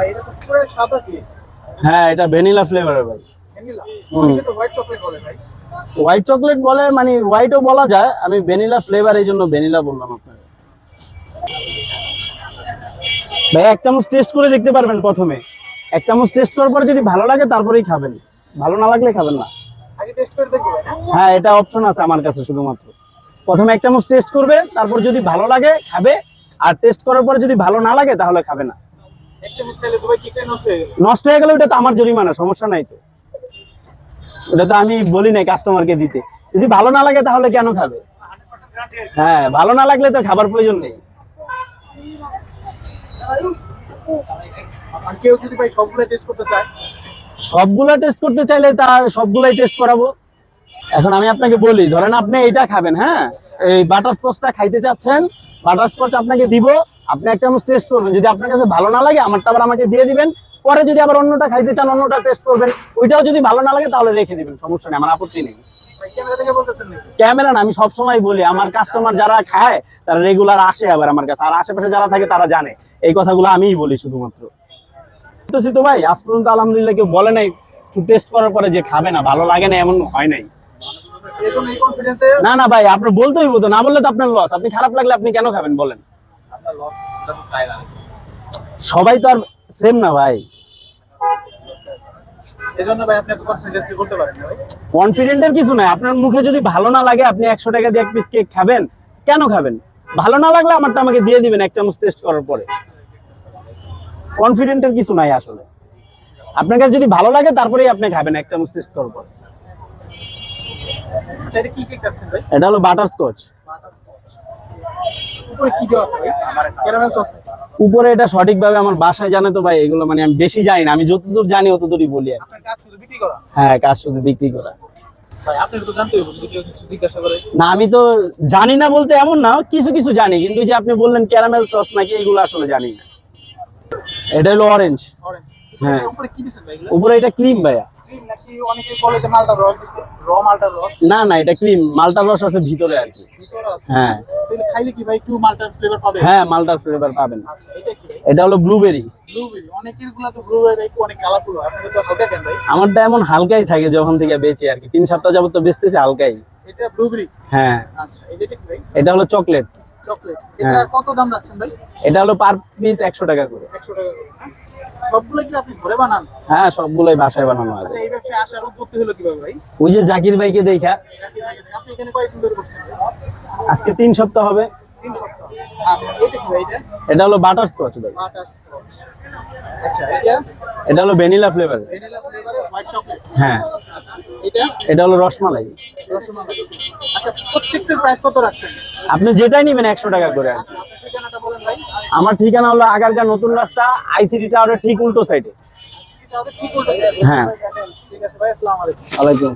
ভাই এটা তো পুরো সাদা কি হ্যাঁ এটা ভ্যানিলা ফ্লেভারের ভাই। ভ্যানিলা? অনেকে তো হোয়াইট চকলেট বলে ভাই। হোয়াইট চকলেট বলে মানে হোয়াইটও বলা যায়। আমি ভ্যানিলা ফ্লেভার এই জন্য ভ্যানিলা বললাম আপনাকে। ভাই এক চামচ টেস্ট করে দেখতে পারবেন প্রথমে। এক চামচ টেস্ট করার পরে যদি ভালো লাগে তারপরেই খাবেন। ভালো না লাগলে খাবেন না। হ্যাঁ এটা অপশন আছে আমার কাছে শুধুমাত্র। প্রথমে এক চামচ টেস্ট করবে তারপর যদি ভালো লাগে খাবে। আর টেস্ট করার পরে যদি ভালো না লাগে তাহলে খাবে না। নষ্ট হয়ে গেল। ওটা তো আমার জরিমানা সমস্যা নাই তো। ওটা তো আমি বলি নাই কাস্টমারকে দিতে। যদি ভালো না লাগে তাহলে কেন খাবে? হ্যাঁ ভালো না লাগলে তো খাবার প্রয়োজন নেই। কেউ যদি ভাই সবগুলো টেস্ট করতে চায়? সবগুলা টেস্ট করতে চাইলে তার সবগুলাই টেস্ট করাবো। এখন আমি আপনাকে বলি ধরেন আপনি এইটা খাবেন হ্যাঁ? এই বাটার স্কচটা খাইতে চাচ্ছেন বাটার স্কচ আপনাকে দিব আপনি এক চামচ টেস্ট করবেন। যদি আপনার কাছে ভালো না লাগে আমারটা আবার আমাকে দিয়ে দিবেন। পরে যদি আবার অন্যটা খাইতে চান অন্যটা টেস্ট করবেন। ওইটাও যদি ভালো না লাগে তাহলে রেখে দিবেন। সমস্যা নেই আমার আপত্তি নেই। ক্যামেরা না আমি সবসময় বলি আমার কাস্টমার যারা খায় তারা রেগুলার আসে আবার আমার কাছে। আর আশেপাশে যারা থাকে তারা জানে। এই কথাগুলো আমিই বলি শুধুমাত্র। তো তো ভাই আজ পর্যন্ত আলহামদুলিল্লাহ কেউ বলে নাই টেস্ট করার পরে যে খাবে না ভালো লাগে না এমন হয় নাই। না না ভাই আপনার বলতেই বলতো না বললে তো আপনার লস আপনি খারাপ লাগলে আপনি কেন খাবেন বলেন। সবাই তো আর সেম না ভাই। কনফিডেন্টের কিছু নাই। আপনার মুখে যদি ভালো না লাগে আপনি একশো টাকা দিয়ে এক পিস কেক খাবেন কেন খাবেন? ভালো না লাগলে আমারটা আমাকে দিয়ে দিবেন এক চামচ টেস্ট করার পরে। কনফিডেন্টের কিছু নাই আসলে। আপনার কাছে যদি ভালো লাগে তারপরেই আপনি খাবেন এক চামচ টেস্ট করার পরে। আচ্ছা এটা হলো বাটার স্কচ উপরে কি দেওয়া আছে? ক্যারামেল সস উপরে এটা সঠিকভাবে আমার বাসায় জানে তো ভাই এগুলো মানে আমি বেশি জানি না। আমি যতদূর জানি অতদূরই বলি আর হ্যাঁ কাজ শুধু বিক্রি করা। না আমি তো জানি না বলতে এমন না কিছু কিছু জানি। কিন্তু যে আপনি বললেন ক্যারামেল সস নাকি এগুলো আসলে জানি না। এটা হলো অরেঞ্জ হ্যাঁ। উপরে এটা ক্রিম ভাইয়া। না না এটা ক্রিম মালটার রস আছে ভিতরে আর কি। হ্যাঁ। তাহলে খাইলে কি ভাই একটু মালটার ফ্লেভার পাবে? হ্যাঁ মালটার ফ্লেভার পাবেন। আচ্ছা এটা কি? এটা হলো ব্লুবেরি ব্লুবেরি অনেকেরগুলা তো ব্লুবেরি একটু অনেক কালারফুল হয়। আপনি তো হালকা কেন ভাই। আমারটা এমন হালকাই থাকে যখন থেকে বেচি আর কি। তিন সপ্তাহ যাবত তো বেচতেছি হালকাই। এটা ব্লুবেরি হ্যাঁ। আচ্ছা কি ভাই? এটা হলো চকলেট চকলেট হ্যাঁ। এটা কত দাম রাখছেন ভাই? এটা হলো পার পিস একশো টাকা করে। একশো টাকা করে হ্যাঁ? সবগুলো কি আপনি ঘরে বানান? হ্যাঁ সবগুলোই বাসায় বানানো আছে। আচ্ছা এই ব্যবসায় আসার উৎপত্তি হলো কীভাবে ভাই? ওই যে জাকির ভাইকে দেখা। আপনি এখানে কয়েকদিন ধরে করছেন আজকে তিন সপ্তাহ হবে। আচ্ছা এটা হলো বাটার স্কচ আচ্ছা এটা? হলো ভ্যানিলা ফ্লেভার হ্যাঁ। আচ্ছা এটা? হলো রসমালাই। আপনি যেটাই নেবেন একশো টাকা করে। আমার ঠিকানা হলো আগারগাঁ নতুন রাস্তা আইসিটি টাওয়ারের ঠিক উল্টো সাইডে এটা ঠিক উল্টো হ্যাঁ। ঠিক আছে আলাইকুম। ওয়ালাইকুম